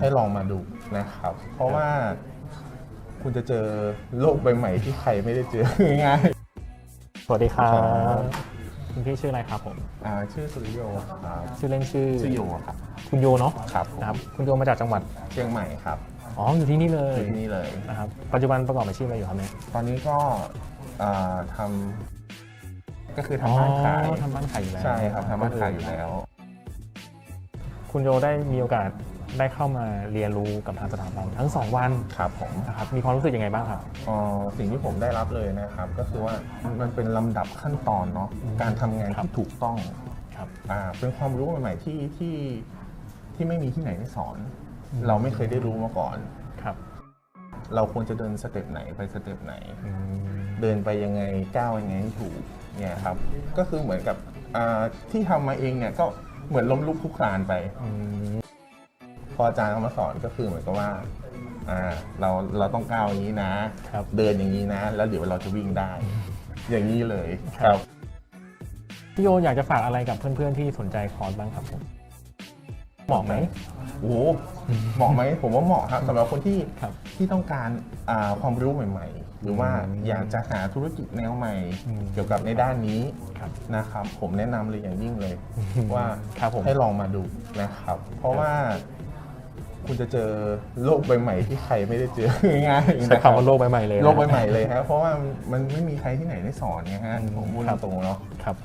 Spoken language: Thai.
ให้ลองมาดูนะครับ เพราะว่าคุณจะเจอโลกใบใหม่ที่ใครไม่ได้เจอง่ายสวัสดีครัครับบคุณพี่ชื่ออะไรครับผมๆอ่าชื่อสุริโยครับชื่อเล่นชื่อชื่อโยครับ คุณโยเนาะครับผม นะครับคุณโยมาจากจังหวัดเชียงใหม่ครับอ๋ออยู่ที่นี่เลยอยู่ที่นี่เลย นะครับปัจจุบันประกอบอาชีพอะไรอยู่ครับเนี่ยตอนนี้ก็อ่าทำก็คือทำบ้านขายอ๋อทำบ้านขายอยู่แล้วใช่ครับทำบ้านขายอยู่แล้ว คุณโยได้มีโอกาส ได้เข้ามาเรียนรู้กับทางสถาบันทั้งสองวันครับผม นะครับมีความรู้สึกยังไงบ้างครับ เอ่อสิ่งที่ผมได้รับเลยนะครับ ก็คือว่ามันเป็นลำดับขั้นตอนเนาะอืมการทำงานครับ ที่ถูกต้องครับ อ่าเป็นความรู้ใหม่ๆที่ที่ที่ไม่มีที่ไหนได้สอน อืม เราไม่เคยได้รู้มาก่อน ครับเราควรจะเดินสเต็ปไหนไปสเต็ปไหน อืม เดินไปยังไงก้าวยังไงให้ถูกเนี่ยครับ ก็คือเหมือนกับอ่าที่ทำมาเองเนี่ยก็เหมือนล้มลุกคลุกคลานไป อืมพ ออาจารย์เขามาสอนก็คือเหมือนกับว่าอ่าเราเราต้องก้าวอย่างนี้นะ ครับเดินอย่างนี้นะ แล้วเดี๋ยวเราจะวิ่งได้ อย่างนี้เลยครับพี่โยอยากจะฝากอะไรกับเพื่อนๆที่สนใจคอร์สบ้างครับผมเหมาะไหม โอ้โหเหมาะไหมผมว่าเหมาะครับสำหรับคนที่ครับที่ต้องการอ่าความรู้ใหม่ ๆ หรือว่าอืมอยากจะหาธุรกิจแนวใหม่ อืมเกี่ยวกับในด้านนี้ครับนะครับ ผมแนะนำเลยอย่างยิ่งเลยอืมว่าครับผมให้ลองมาดูนะครับ เพราะว่า คุณจะเจอโลกใบใหม่ที่ใครไม่ได้เจอง่ายๆใช้นะครับคำว่าโลกใบใหม่เลยนะโลกใบใหม่เลยครับเพราะว่ามันไม่มีใครที่ไหนได้สอนไงฮะผมพูดครับตรงๆเนาะครับ